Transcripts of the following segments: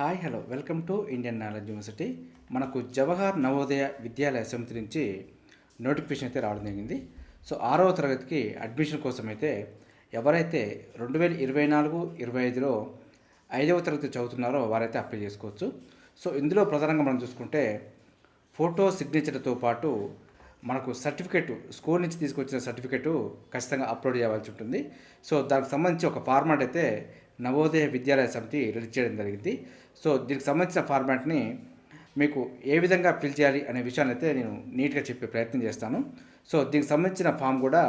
Hi hello. Welcome to Indian knowledge university. మనకు జవహర్ నవోదయ విద్యాలయ సమితి నుంచి నోటిఫికేషన్ అయితే రావడం జరిగింది. సో ఆరవ తరగతికి అడ్మిషన్ కోసం అయితే ఎవరైతే రెండు వేల ఇరవై నాలుగు ఇరవై ఐదులో ఐదవ తరగతి చదువుతున్నారో వారైతే అప్లై చేసుకోవచ్చు. సో ఇందులో ప్రధానంగా మనం చూసుకుంటే ఫోటో సిగ్నేచర్తో పాటు మనకు సర్టిఫికెట్ స్కూల్ నుంచి తీసుకొచ్చిన సర్టిఫికెట్ ఖచ్చితంగా అప్లోడ్ చేయాల్సి ఉంటుంది. సో దానికి సంబంధించి ఒక ఫార్మాట్ అయితే నవోదయ విద్యాలయ సమితి రిలీజ్ చేయడం జరిగింది. సో దీనికి సంబంధించిన ఫార్మాట్ని మీకు ఏ విధంగా ఫిల్ చేయాలి అనే విషయాన్ని అయితే నేను నీట్గా చెప్పే ప్రయత్నం చేస్తాను. సో దీనికి సంబంధించిన ఫామ్ కూడా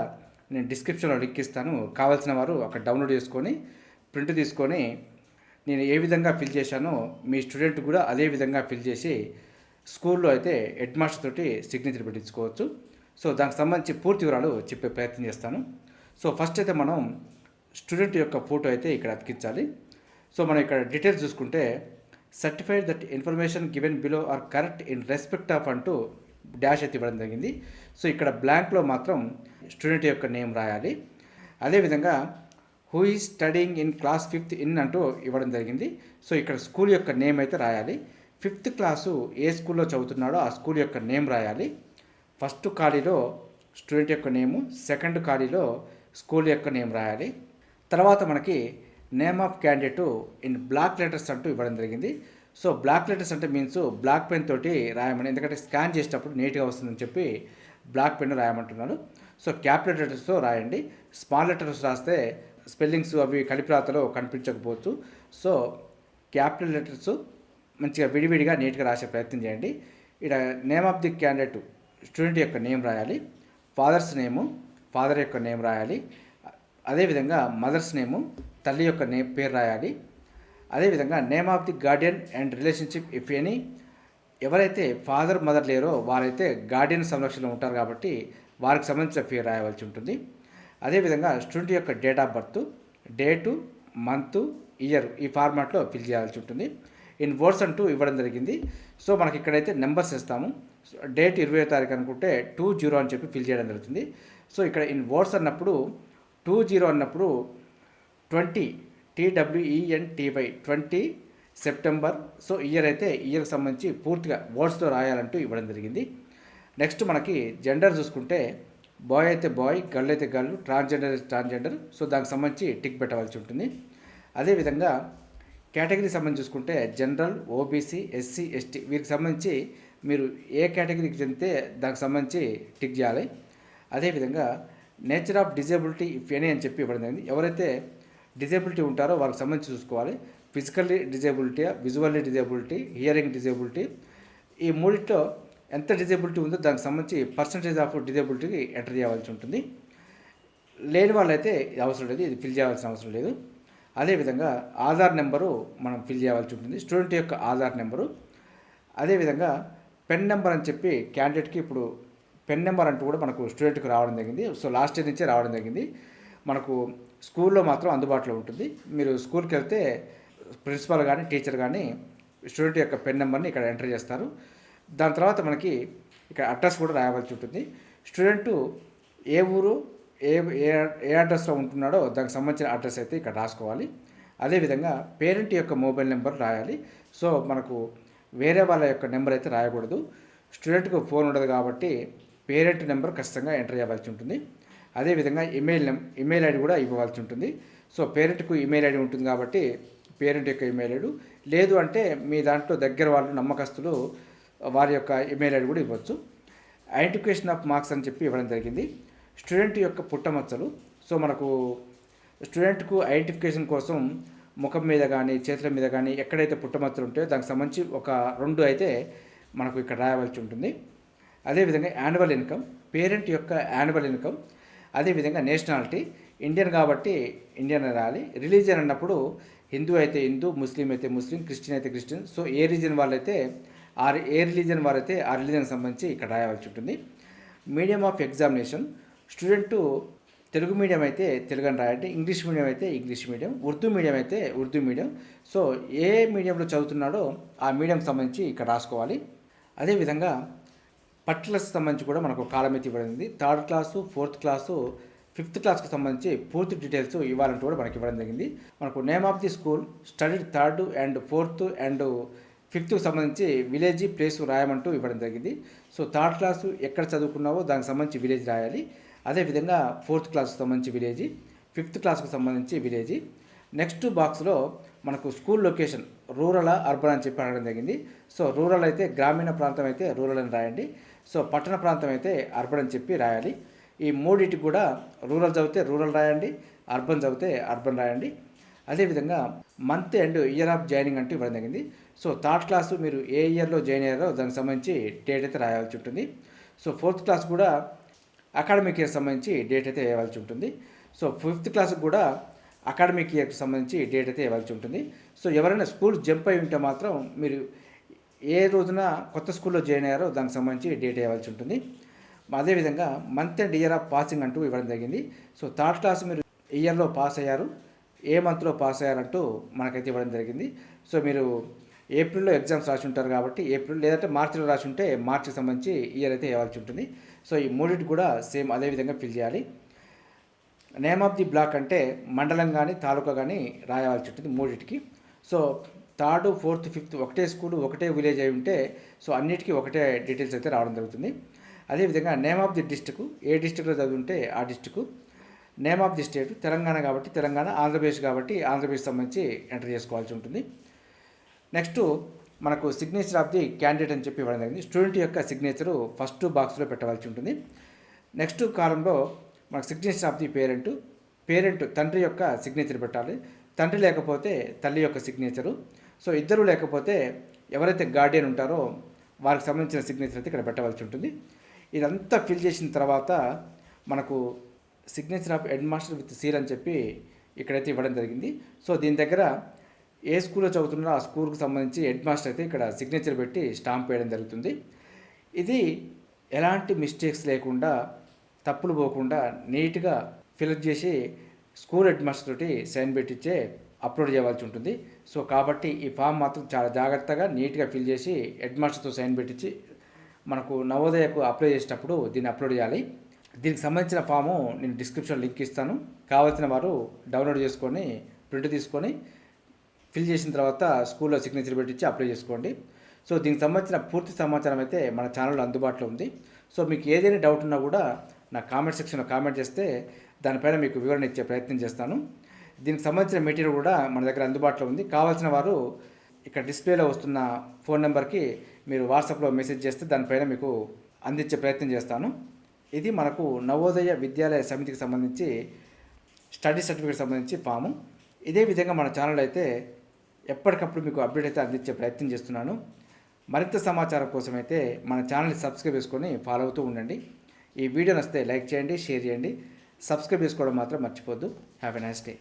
నేను డిస్క్రిప్షన్లో లింక్ ఇస్తాను. కావాల్సిన వారు అక్కడ డౌన్లోడ్ చేసుకొని ప్రింట్ తీసుకొని నేను ఏ విధంగా ఫిల్ చేశానో మీ స్టూడెంట్ కూడా అదే విధంగా ఫిల్ చేసి స్కూల్లో అయితే హెడ్ మాస్టర్ తోటి సిగ్నేచర్ పెట్టించుకోవచ్చు. సో దానికి సంబంధించి పూర్తి వివరాలు చెప్పే ప్రయత్నం చేస్తాను. సో ఫస్ట్ అయితే మనం స్టూడెంట్ యొక్క ఫోటో అయితే ఇక్కడ అతికించాలి. సో మనం ఇక్కడ డీటెయిల్స్ చూసుకుంటే certified that information given below are correct in respect of అంటూ డాష్ అయితే ఇవ్వడం జరిగింది. సో ఇక్కడ బ్లాంక్లో మాత్రం స్టూడెంట్ యొక్క నేమ్ రాయాలి. అదేవిధంగా who is studying in class fifth in అంటూ ఇవ్వడం జరిగింది. సో ఇక్కడ స్కూల్ యొక్క నేమ్ అయితే రాయాలి. ఫిఫ్త్ క్లాసు ఏ స్కూల్లో చదువుతున్నాడో ఆ స్కూల్ యొక్క నేమ్ రాయాలి. ఫస్ట్ ఖాళీలో స్టూడెంట్ యొక్క నేము సెకండ్ ఖాళీలో స్కూల్ యొక్క నేమ్ రాయాలి. తర్వాత మనకి name of candidate in block letters అంటూ ఇవ్వడం జరిగింది. సో బ్లాక్ లెటర్స్ అంటే మీన్స్ బ్లాక్ పెన్ తోటి రాయమని ఎందుకంటే స్కాన్ చేసేటప్పుడు నీట్గా వస్తుందని చెప్పి బ్లాక్ పెన్ రాయమంటున్నారు సో క్యాపిటల్ లెటర్స్తో రాయండి. స్మాల్ లెటర్స్ రాస్తే స్పెల్లింగ్స్ అవి కలిపి రాతలో కనిపించకపోవచ్చు. సో క్యాపిటల్ లెటర్స్ మంచిగా విడివిడిగా నీట్గా రాసే ప్రయత్నం చేయండి. ఇక్కడ name of the candidate student యొక్క నేమ్ రాయాలి. ఫాదర్స్ నేము ఫాదర్ యొక్క నేమ్ రాయాలి. అదేవిధంగా మదర్స్ నేము తల్లి యొక్క నేమ్ పేరు రాయాలి. అదేవిధంగా name of the guardian and relationship if any ఎవరైతే ఫాదర్ మదర్ లేరో వారైతే గార్డియన్ సంరక్షణలో ఉంటారు కాబట్టి వారికి సంబంధించిన పేరు రాయవలసి ఉంటుంది. అదేవిధంగా స్టూడెంట్ యొక్క date of birth date month year ఈ ఫార్మాట్లో ఫిల్ చేయాల్సి ఉంటుంది. ఇన్ వర్డ్స్ అంటూ ఇవ్వడం జరిగింది. సో మనకి ఇక్కడైతే నెంబర్స్ ఇస్తాము. డేట్ ఇరవై తారీఖు అనుకుంటే టూ జీరో అని చెప్పి ఫిల్ చేయడం జరుగుతుంది. సో ఇక్కడ ఇన్ వర్డ్స్ అన్నప్పుడు టూ జీరో అన్నప్పుడు twenty T W E N T Y twenty September. So year అయితే ఇయర్కి సంబంధించి పూర్తిగా వర్డ్స్తో రాయాలంటూ ఇవ్వడం జరిగింది. నెక్స్ట్ మనకి జెండర్ చూసుకుంటే బాయ్ అయితే బాయ్ గర్ల్ అయితే గర్ల్ ట్రాన్స్జెండర్ ట్రాన్స్జెండర్. సో దానికి సంబంధించి టిక్ పెట్టవలసి ఉంటుంది. అదేవిధంగా కేటగిరీ సంబంధించి చూసుకుంటే జనరల్ ఓబీసీ ఎస్సీ ఎస్టీ వీరికి సంబంధించి మీరు ఏ కేటగిరీకి చెందితే దానికి సంబంధించి టిక్ చేయాలి. అదేవిధంగా nature of disability if any అని చెప్పి ఇవ్వడం ఎవరైతే డిజేబిలిటీ ఉంటారో వారికి సంబంధించి చూసుకోవాలి. Physically disability visually disability hearing disability ఈ మూడిట్లో ఎంత డిజేబిలిటీ ఉందో దానికి సంబంధించి పర్సంటేజ్ ఆఫ్ డిజేబిలిటీకి ఎంటర్ చేయవలసి ఉంటుంది. లేని వాళ్ళైతే ఇది అవసరం లేదు. ఇది ఫిల్ చేయాల్సిన అవసరం లేదు. అదేవిధంగా ఆధార్ నెంబరు మనం ఫిల్ చేయాల్సి ఉంటుంది. స్టూడెంట్ యొక్క ఆధార్ నెంబరు. అదేవిధంగా పెన్ నెంబర్ అని చెప్పి క్యాండిడేట్కి ఇప్పుడు పెన్ నెంబర్ అంటూ కూడా మనకు స్టూడెంట్కి రావడం జరిగింది. సో లాస్ట్ ఇయర్ నుంచే రావడం జరిగింది. మనకు స్కూల్లో మాత్రం అందుబాటులో ఉంటుంది. మీరు స్కూల్కి వెళ్తే ప్రిన్సిపాల్ కానీ టీచర్ కానీ స్టూడెంట్ యొక్క పెన్ నెంబర్ని ఇక్కడ ఎంటర్ చేస్తారు. దాని తర్వాత మనకి ఇక్కడ అడ్రస్ కూడా రాయవలసి ఉంటుంది. స్టూడెంట్ ఏ ఊరు ఏ ఏ ఏ అడ్రస్లో ఉంటున్నాడో దానికి సంబంధించిన అడ్రస్ అయితే ఇక్కడ రాసుకోవాలి. అదేవిధంగా పేరెంట్ యొక్క మొబైల్ నెంబర్ రాయాలి. సో మనకు వేరే వాళ్ళ యొక్క నెంబర్ అయితే రాయకూడదు. స్టూడెంట్కు ఫోన్ ఉండదు కాబట్టి పేరెంట్ నెంబర్ ఖచ్చితంగా ఎంటర్ చేయవలసి ఉంటుంది. అదేవిధంగా ఇమెయిల్ నెం ఇమెయిల్ ఐడి కూడా ఇవ్వవలసి ఉంటుంది. సో పేరెంట్కు ఇమెయిల్ ఐడి ఉంటుంది కాబట్టి పేరెంట్ యొక్క ఇమెయిల్ ఐడి. లేదు అంటే మీ దాంట్లో దగ్గర వాళ్ళు నమ్మకస్తులు వారి యొక్క ఇమెయిల్ ఐడి కూడా ఇవ్వచ్చు. ఐడెంటిఫికేషన్ ఆఫ్ మార్క్స్ అని చెప్పి ఇవ్వడం జరిగింది. స్టూడెంట్ యొక్క పుట్టమచ్చలు. సో మనకు స్టూడెంట్కు ఐడెంటిఫికేషన్ కోసం ముఖం మీద కానీ చేతుల మీద కానీ ఎక్కడైతే పుట్టమచ్చలు ఉంటాయో దానికి సంబంధించి ఒక రెండు అయితే మనకు ఇక్కడ రాయవలసి ఉంటుంది. అదేవిధంగా యాన్యువల్ ఇన్కమ్ పేరెంట్ యొక్క యాన్యువల్ ఇన్కమ్ అదేవిధంగా నేషనాలిటీ ఇండియన్ కాబట్టి ఇండియన్ రాలి రాయాలి. రిలీజియన్ అన్నప్పుడు హిందూ అయితే హిందూ ముస్లిం అయితే ముస్లిం క్రిస్టియన్ అయితే క్రిస్టియన్. సో ఏ రీజన్ వాళ్ళైతే ఆ ఏ రిలీజన్ వారైతే ఆ రిలీజన్కి సంబంధించి ఇక్కడ రాయవలసి ఉంటుంది. Medium of examination. Student Telugu medium అయితే తెలుగు అని రాయండి ఇంగ్లీష్ మీడియం అయితే ఇంగ్లీష్ మీడియం. ఉర్దూ మీడియం అయితే ఉర్దూ మీడియం. సో ఏ మీడియంలో చదువుతున్నాడో ఆ మీడియంకి సంబంధించి ఇక్కడ రాసుకోవాలి. అదేవిధంగా పర్టికులర్స్ సంబంధించి కూడా మనకు కాలం అయితే ఇవ్వబడింది. Third class fourth class fifth క్లాస్కి సంబంధించి పూర్తి డీటెయిల్స్ ఇవ్వాలంటూ కూడా మనకి ఇవ్వడం జరిగింది. మనకు name of the school study third and fourth and ఫిఫ్త్కి సంబంధించి విలేజ్ ప్లేస్ రాయమంటూ ఇవ్వడం జరిగింది. సో థర్డ్ క్లాసు ఎక్కడ చదువుకున్నావో దానికి సంబంధించి విలేజ్ రాయాలి. అదేవిధంగా ఫోర్త్ క్లాస్కి సంబంధించి విలేజ్ ఫిఫ్త్ క్లాస్కి సంబంధించి విలేజ్. నెక్స్ట్ బాక్స్లో మనకు స్కూల్ లొకేషన్ రూరల్ అర్బన్ అని చెప్పి అడగడం జరిగింది. సో రూరల్ అయితే గ్రామీణ ప్రాంతం అయితే రూరల్ అని రాయండి. సో పట్టణ ప్రాంతం అయితే అర్బన్ అని చెప్పి రాయాలి. ఈ మూడింటికి కూడా రూరల్ చదివితే రూరల్ రాయండి అర్బన్ చదివితే అర్బన్ రాయండి. అదేవిధంగా month and year of joining అంటూ ఇవ్వడం జరిగింది. సో థర్డ్ క్లాసు మీరు ఏ ఇయర్లో జాయిన్ అయ్యారో దానికి సంబంధించి డేట్ అయితే రాయాల్సి ఉంటుంది. సో ఫోర్త్ క్లాస్ కూడా అకాడమిక్ ఇయర్ సంబంధించి డేట్ అయితే వేయవలసి ఉంటుంది. సో ఫిఫ్త్ క్లాస్కి కూడా అకాడమిక్ ఇయర్కి సంబంధించి డేట్ అయితే ఇవ్వాల్సి ఉంటుంది. సో ఎవరైనా స్కూల్ జంప్ అయి ఉంటే మాత్రం మీరు ఏ రోజున కొత్త స్కూల్లో జాయిన్ అయ్యారో దానికి సంబంధించి డేట్ ఇవ్వాల్సి ఉంటుంది. అదేవిధంగా month and year of passing అంటూ ఇవ్వడం జరిగింది. సో థర్డ్ క్లాస్ మీరు ఇయర్లో పాస్ అయ్యారు. ఏ మంత్లో పాస్ అయ్యారంటూ మనకైతే ఇవ్వడం జరిగింది. సో మీరు ఏప్రిల్లో ఎగ్జామ్స్ రాసి ఉంటారు కాబట్టి ఏప్రిల్ లేదంటే మార్చిలో రాసి ఉంటే మార్చికి సంబంధించి ఇయర్ అయితే ఇవ్వాల్సి ఉంటుంది. సో ఈ మూడింటి కూడా సేమ్ అదే విధంగా ఫిల్ చేయాలి. నేమ్ ఆఫ్ ది బ్లాక్ అంటే మండలం కానీ తాలూకా కానీ రాయవలసి ఉంటుంది మూడింటికి. సో థర్డ్ ఫోర్త్ ఫిఫ్త్ ఒకటే స్కూల్ ఒకటే విలేజ్ అయి ఉంటే సో అన్నిటికీ ఒకటే డీటెయిల్స్ అయితే రావడం జరుగుతుంది. అదేవిధంగా నేమ్ ఆఫ్ ది డిస్టిక్ ఏ డిస్టిక్లో చదివి ఉంటే ఆ district name of the state Telangana కాబట్టి తెలంగాణ ఆంధ్రప్రదేశ్ కాబట్టి ఆంధ్రప్రదేశ్ సంబంధించి ఎంటర్ చేసుకోవాల్సి ఉంటుంది. నెక్స్ట్ మనకు సిగ్నేచర్ ఆఫ్ ది క్యాండిడేట్ అని చెప్పి ఇవ్వడం జరిగింది. స్టూడెంట్ యొక్క సిగ్నేచరు ఫస్ట్ బాక్స్లో పెట్టవలసి ఉంటుంది. నెక్స్ట్ కాలంలో మనకు signature of the parent parent తండ్రి యొక్క సిగ్నేచర్ పెట్టాలి. తండ్రి లేకపోతే తల్లి యొక్క సిగ్నేచరు సో ఇద్దరు లేకపోతే ఎవరైతే గార్డియన్ ఉంటారో వారికి సంబంధించిన సిగ్నేచర్ అయితే ఇక్కడ పెట్టవలసి ఉంటుంది. ఇదంతా ఫిల్ చేసిన తర్వాత మనకు signature of head master with seal అని చెప్పి ఇక్కడైతే ఇవ్వడం జరిగింది. సో దీని దగ్గర ఏ స్కూల్లో చదువుతున్నారో ఆ స్కూల్కి సంబంధించి హెడ్ మాస్టర్ అయితే ఇక్కడ సిగ్నేచర్ పెట్టి స్టాంప్ వేయడం జరుగుతుంది. ఇది ఎలాంటి మిస్టేక్స్ లేకుండా తప్పులు పోకుండా నీట్గా ఫిలప్ చేసి స్కూల్ హెడ్ మాస్టర్ తోటి సైన్ పెట్టించే అప్లోడ్ చేయవలసి ఉంటుంది. సో కాబట్టి ఈ ఫామ్ మాత్రం చాలా జాగ్రత్తగా నీట్గా ఫిల్ చేసి హెడ్ మాస్టర్తో సైన్ పెట్టించి మనకు నవోదయకు అప్లై చేసేటప్పుడు దీన్ని అప్లోడ్ చేయాలి. దీనికి సంబంధించిన ఫాము నేను డిస్క్రిప్షన్ లింక్ ఇస్తాను. కావాల్సిన వారు డౌన్లోడ్ చేసుకొని ప్రింట్ తీసుకొని ఫిల్ చేసిన తర్వాత స్కూల్లో సిగ్నేచర్ పెట్టించి అప్లై చేసుకోండి. సో దీనికి సంబంధించిన పూర్తి సమాచారం అయితే మన ఛానల్లో అందుబాటులో ఉంది. సో మీకు ఏదైనా డౌట్ ఉన్నా కూడా నా కామెంట్ సెక్షన్లో కామెంట్ చేస్తే దానిపైన మీకు వివరణ ఇచ్చే ప్రయత్నం చేస్తాను. దీనికి సంబంధించిన మెటీరియల్ కూడా మన దగ్గర అందుబాటులో ఉంది. కావాల్సిన వారు ఇక్కడ డిస్ప్లేలో వస్తున్న ఫోన్ నెంబర్కి మీరు వాట్సాప్లో మెసేజ్ చేస్తే దానిపైన మీకు అందించే ప్రయత్నం చేస్తాను. ఇది మనకు నవోదయ విద్యాలయ సమితికి సంబంధించి స్టడీ సర్టిఫికేట్ సంబంధించి ఫాము. ఇదే విధంగా మన ఛానల్ అయితే ఎప్పటికప్పుడు మీకు అప్డేట్ అయితే అందించే ప్రయత్నం చేస్తున్నాను. మరింత సమాచారం కోసం అయితే మన ఛానల్ని సబ్స్క్రైబ్ చేసుకొని ఫాలో అవుతూ ఉండండి. ఈ వీడియో నచ్చితే లైక్ చేయండి షేర్ చేయండి. సబ్స్క్రైబ్ చేసుకోవడం మాత్రం మర్చిపోద్దు. Have a nice day